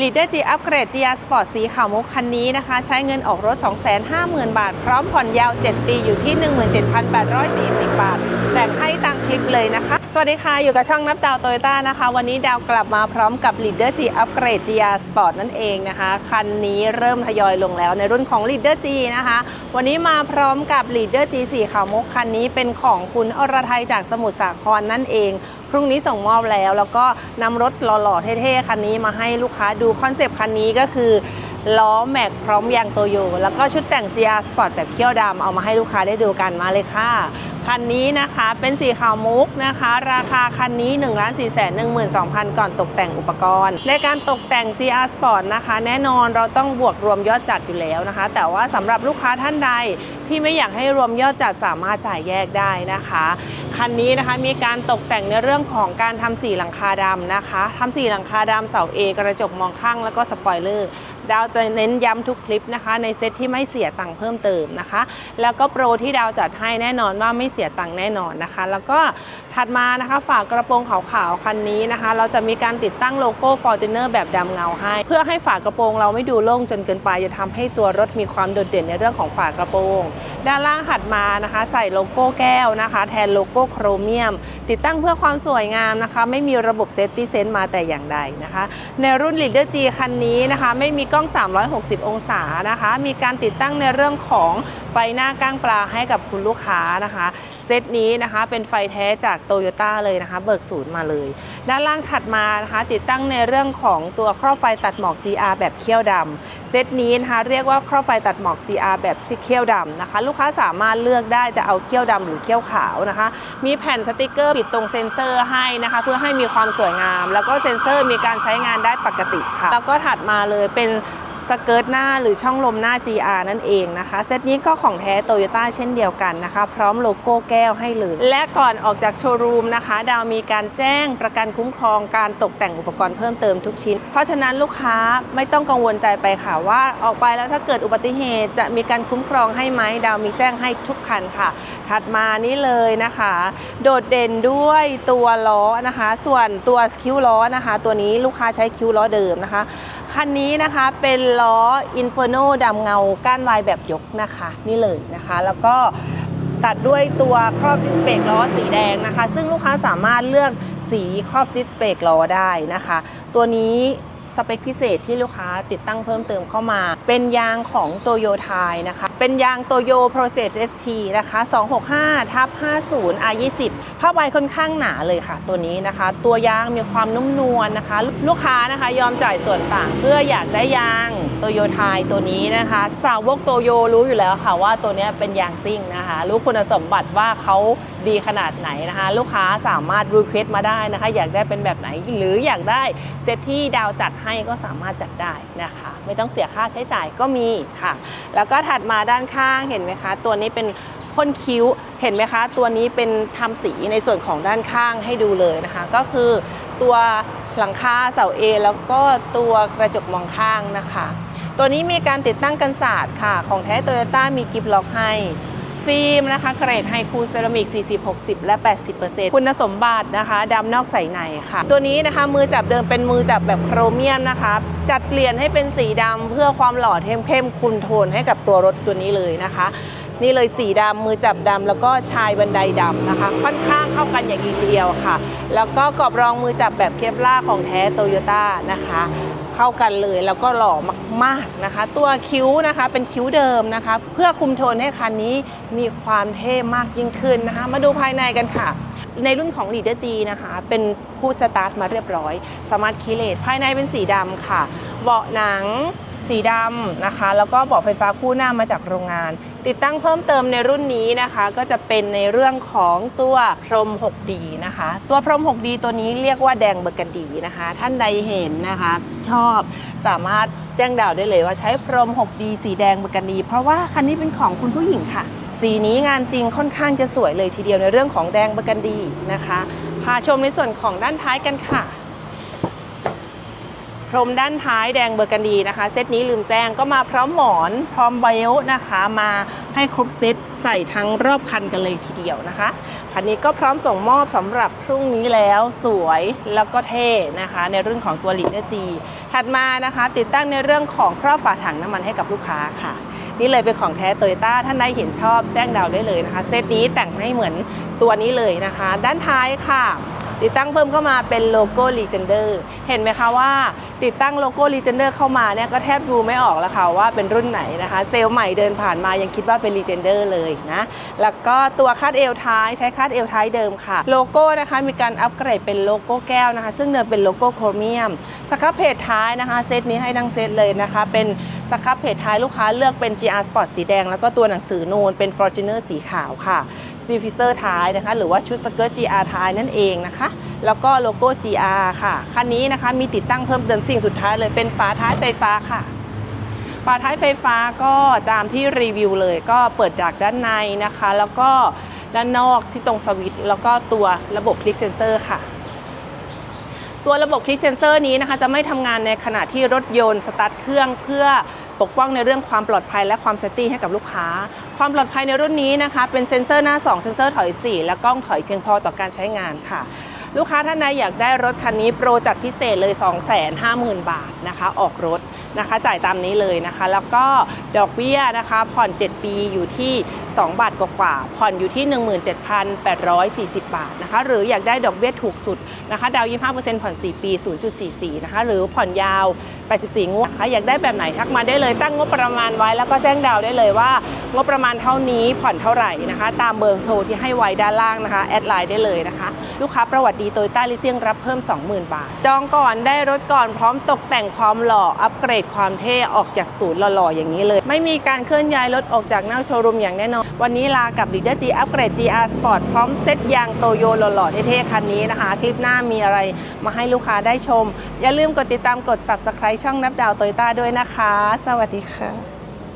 Leader G Upgrade GR Sport สีขาวมุกคันนี้นะคะ ใช้เงินออกรถ 250,000 บาท พร้อมผ่อนยาว 7 ปีอยู่ที่ 17,840 บาท แต่งให้ตังคลิปเลยนะคะ วัสดีค่ะ อยู่กับช่องนับดาวโตโยต้านะคะ วันนี้ดาวกลับมาพร้อมกับ Leader G Upgrade GR Sport นั่นเองนะคะ คันนี้เริ่มทยอยลงแล้วในรุ่นของ Leader G นะคะ วันนี้มาพร้อมกับ Leader G สีขาวมกคันนี้เป็นของคุณอรไทยจากสมุทรสาครนั่นเอง พรุ่งนี้ส่งมอบแล้ว แล้วก็นำรถหล่อๆเท่ๆคันนี้มาให้ลูกค้าดูคอนเซปต์คันนี้ก็คือล้อแม็กพร้อมยางโตโยแล้วก็ชุดแต่ง GR Sport แบบเขี้ยวดำเอามาให้ลูกค้าได้ดูกันมาเลยค่ะคันนี้นะคะเป็นสีขาวมุกนะคะ ราคาคันนี้ 1 4 1 2 0 0 0 ก่อนตกแต่งอุปกรณ์ ในการตกแต่ง GR Sport นะคะ แน่นอนเราต้องบวกรวมยอดจัดอยู่แล้วนะคะ แต่ว่าสำหรับลูกค้าท่านใด ที่ไม่อยากให้รวมยอดจัดสามารถจ่ายแยกได้นะคะ คันนี้นะคะมีการตกแต่งในเรื่องของการทำสีหลังคาดำนะคะทำสีหลังคาดำเสาเอกระจกมองข้างแล้วก็สปอยเลอร์ดาวจะเน้นย้ำทุกคลิปนะคะ ในเซตที่ไม่เสียตังค์เพิ่มเติมนะคะ แล้วก็โปรที่ดาวจัดให้แน่นอนว่าไม่เสียตังค์แน่นอนนะคะ แล้วก็ ถัดมานะคะฝากกระโปรงขาวๆคันนี้นะคะ เราจะมีการติดตั้งโลโก้ Fortuner แบบดำเงาให้ เพื่อให้ฝากระโปรงเราไม่ดูโล่งจนเกินไปจะทำให้ตัวรถมีความโดดเด่นในเรื่องของฝากระโปรง ด้านล่างถัดมานะคะ ใส่โลโก้แก้วนะคะ แทนโลโก้โครเมียม ติดตั้งเพื่อความสวยงามนะคะ ไม่มีระบบเซฟตี้เซนต์มาแต่อย่างใดนะคะ ในรุ่น Leader G คันนี้นะคะ ไม่มีกล้อง 360 องศานะคะ มีการติดตั้งในเรื่องของไฟหน้าก้างปลาให้กับคุณลูกค้านะคะ เซตนี้นะคะเป็นไฟแท้จากโตโยต้าเลยนะคะเบิกศูนย์มาเลย ด้านล่างถัดมานะคะติดตั้งในเรื่องของตัวครอบไฟตัดหมอก GR แบบเขี้ยวดำเซตนี้นะคะเรียกว่าครอบไฟตัดหมอก GR แบบเขี้ยวดำนะคะ ลูกค้าสามารถเลือกได้จะเอาเขี้ยวดำหรือเขี้ยวขาวนะคะ มีแผ่นสติกเกอร์ปิดตรงเซ็นเซอร์ให้นะคะ เพื่อให้มีความสวยงาม แล้วก็เซ็นเซอร์มีการใช้งานได้ปกติค่ะแล้วก็ถัดมาเลยเป็น สเกิร์ตหน้าหรือช่องลมหน้า GR นั่นเองนะคะ เซตนี้ก็ของแท้โตโยต้าเช่นเดียวกันนะคะ พร้อมโลโก้แก้วให้เลย และก่อนออกจากโชว์รูมนะคะ ดาวมีการแจ้งประกันคุ้มครองการตกแต่งอุปกรณ์เพิ่มเติมทุกชิ้น เพราะฉะนั้นลูกค้าไม่ต้องกังวลใจไปค่ะว่าออกไปแล้วถ้าเกิดอุบัติเหตุจะมีการคุ้มครองให้ไหมดาวมีแจ้งให้ทุกคันค่ะ ถัดมานี่เลยนะคะ โดดเด่นด้วยตัวล้อนะคะ ส่วนตัวคิ้วล้อนะคะ ตัวนี้ลูกค้าใช้คิ้วล้อเดิมนะคะคันนี้นะคะเป็นล้อ Inferno ดำเงาก้านวายแบบยกนะคะ นี่เลยนะคะ แล้วก็ตัดด้วยตัวครอบดิสเบรกล้อสีแดงนะคะ ซึ่งลูกค้าสามารถเลือกสีครอบดิสเบรกล้อได้นะคะ ตัวนี้ สเปคพิเศษที่ลูกค้าติดตั้งเพิ่มเติมเข้ามา เป็นยางของโตโยไทยนะคะ เป็นยางโตโย Process ST นะคะ 265ทับ50 R20 ผ้าใบค่อนข้างหนาเลยค่ะ ตัวนี้นะคะ ตัวยางมีความนุ่มนวลนะคะ ลูกค้านะคะยอมจ่ายส่วนต่าง เพื่ออยากได้ยางโตโยไทยตัวนี้นะคะ สาวกโตโยรู้อยู่แล้วค่ะว่าตัวนี้เป็นยางซิ่งนะคะ รู้คุณสมบัติว่าเขาดีขนาดไหนนะคะ ลูกค้าสามารถรีเควสมาได้นะคะ อยากได้เป็นแบบไหนหรืออยากได้เซตที่ดาวจัดให้ก็สามารถจัดได้นะคะ ไม่ต้องเสียค่าใช้จ่ายก็มีค่ะ แล้วก็ถัดมาด้านข้างเห็นไหมคะ ตัวนี้เป็นพ่นคิ้วเห็นไหมคะ ตัวนี้เป็นทำสีในส่วนของด้านข้างให้ดูเลยนะคะ ก็คือตัวหลังคาเสาเอแล้วก็ตัวกระจกมองข้างนะคะ ตัวนี้มีการติดตั้งกันศาสตร์ค่ะ ของแท้โตโยต้ามีกิฟล็อกให้ ฟิล์มนะคะเกรดไฮคูเซรามิก 40 60 และ 80%คุณสมบัตินะคะดำนอกใสในค่ะ ตัวนี้นะคะมือจับเดิมเป็นมือจับแบบโครเมียมนะคะ จัดเปลี่ยนให้เป็นสีดำเพื่อความหล่อเทมเข้มคุมโทนให้กับตัวรถตัวนี้เลยนะคะ นี่เลยสีดำมือจับดำแล้วก็ชายบันไดดำนะคะ ค่อนข้างเข้ากันอย่างดีทีเดียวค่ะ แล้วก็กรอบรองมือจับแบบเคปล่าของแท้โตโยต้านะคะเข้ากันเลยแล้วก็หล่อมากๆนะคะ ตัวคิ้วนะคะเป็นคิ้วเดิมนะคะ เพื่อคุมโทนให้คันนี้มีความเท่มากยิ่งขึ้นนะคะ มาดูภายในกันค่ะ ในรุ่นของ Leader G นะคะ เป็นผู้สตาร์ทมาเรียบร้อย สามาร์ทคีเลตภายในเป็นสีดำค่ะ เบาะหนัง สีดำนะคะ แล้วก็เบาะไฟฟ้าคู่หน้ามาจากโรงงาน ติดตั้งเพิ่มเติมในรุ่นนี้นะคะ ก็จะเป็นในเรื่องของตัวพรม 6D นะคะ ตัวพรม 6D ตัวนี้เรียกว่าแดงเบอร์กันดีนะคะ ท่านใดเห็นนะคะ ชอบสามารถแจ้งดาวได้เลยว่าใช้พรม 6D สีแดงเบอร์กันดี เพราะว่าคันนี้เป็นของคุณผู้หญิงค่ะ สีนี้งานจริงค่อนข้างจะสวยเลยทีเดียวในเรื่องของแดงเบอร์กันดีนะคะพาชมในส่วนของด้านท้ายกันค่ะ พรมด้านท้ายแดงเบอร์กันดีนะคะ เซตนี้ลืมแจ้งก็มาพร้อมหมอนพร้อมเบลนะคะมาให้ครบเซตใส่ทั้งรอบคันกันเลยทีเดียวนะคะคันนี้ก็พร้อมส่งมอบสำหรับพรุ่งนี้แล้วสวยแล้วก็เท่นะคะ ในเรุ่นของตัว Leader G ถัดมานะคะ ติดตั้งในเรื่องของครอบฝาถังน้ำมันให้กับลูกค้าค่ะ นี่เลยเป็นของแท้โตโยต้าท่านใดเห็นชอบแจ้งดาวได้เลยนะคะ เซตนี้แต่งให้เหมือนตัวนี้เลยนะคะ ด้านท้ายค่ะ ติดตั้งเพิ่มเข้ามาเป็นโลโก้ Legender เห็นไหมคะว่า ติดตั้งโลโก้ Legender เข้ามาเนี่ยก็แทบดูไม่ออกแล้วค่ะว่าเป็นรุ่นไหนนะคะ เซลล์ใหม่เดินผ่านมายังคิดว่าเป็น Legender เลยนะ แล้วก็ตัวคาดเอวท้ายใช้คาดเอวท้ายเดิมค่ะ โลโก้นะคะมีการอัปเกรดเป็นโลโก้แก้วนะคะ ซึ่งเดิมเป็นโลโก้โครเมียมสครับเพจท้ายนะคะเซตนี้ให้ดังเซตเลยนะคะ เป็นสครับเพจท้ายลูกค้าเลือกเป็น GR Sport สีแดง แล้วก็ตัวหนังสือนูนเป็น Fortuner สีขาวค่ะ ดิฟฟิเซอร์ท้ายนะคะ หรือว่าชุดสเกิร์ต GR ท้ายนั่นเองนะคะ แล้วก็โลโก้ GR ค่ะ คันนี้นะคะมีติดตั้งเพิ่มเติมสิ่งสุดท้ายเลยเป็นฝาท้ายไฟฟ้าค่ะฝาท้ายไฟฟ้าก็ตามที่รีวิวเลย ก็เปิดจากด้านในนะคะ แล้วก็ด้านนอกที่ตรงสวิตช์แล้วก็ตัวระบบคลิกเซนเซอร์ค่ะ ตัวระบบคลิกเซนเซอร์นี้นะคะ จะไม่ทำงานในขณะที่รถยนต์สตาร์ทเครื่องเพื่อ ปกป้องในเรื่องความปลอดภัยและความเซฟตี้ให้กับลูกค้า ความปลอดภัยในรุ่นนี้นะคะ เป็นเซ็นเซอร์หน้า 2 เซ็นเซอร์ถอย 4 และกล้องถอยเพียงพอต่อการใช้งานค่ะ ลูกค้าท่านใดอยากได้รถคันนี้โปรจัดพิเศษเลย 250,000 บาทนะคะ ออกรถ นะคะ จ่ายตามนี้เลยนะคะ แล้วก็ดอกเบี้ยนะคะผ่อน 7 ปีอยู่ที่ 2 บาทกว่าๆผ่อนอยู่ที่ 17,840 บาทนะคะ หรืออยากได้ดอกเบี้ยถูกสุดนะคะ ดาวน์25%ผ่อน 4 ปี 0.44 นะคะ หรือผ่อนยาว 84 งวดนะคะ อยากได้แบบไหนทักมาได้เลย ตั้งงบประมาณไว้แล้วก็แจ้งดาวได้เลยว่า งบประมาณเท่านี้ผ่อนเท่าไหร่นะคะ ตามเบอร์โทรที่ให้ไว้ด้านล่างนะคะ แอดไลน์ได้เลยนะคะ ลูกค้าประวัติดีโตโยต้าลิเซียงรับเพิ่ม 20,000 บาท จองก่อนได้รถก่อนพร้อมตกแต่งความหล่อ อัปเกรดความเท่ออกจากศูนย์หล่อๆ อย่างนี้เลย ไม่มีการเคลื่อนย้ายรถออกจากหน้าโชว์รูมอย่างแน่นอน วันนี้ลากับ Leader G อัปเกรด GR Sport พร้อมเซ็ตยางโตโยหล่อๆ เท่ๆ คันนี้นะคะ คลิปหน้ามีอะไรมาให้ลูกค้าได้ชม อย่าลืมกดติดตามกด subscribe ช่องนับดาวโตโยต้าด้วยนะคะ สวัสดีค่ะ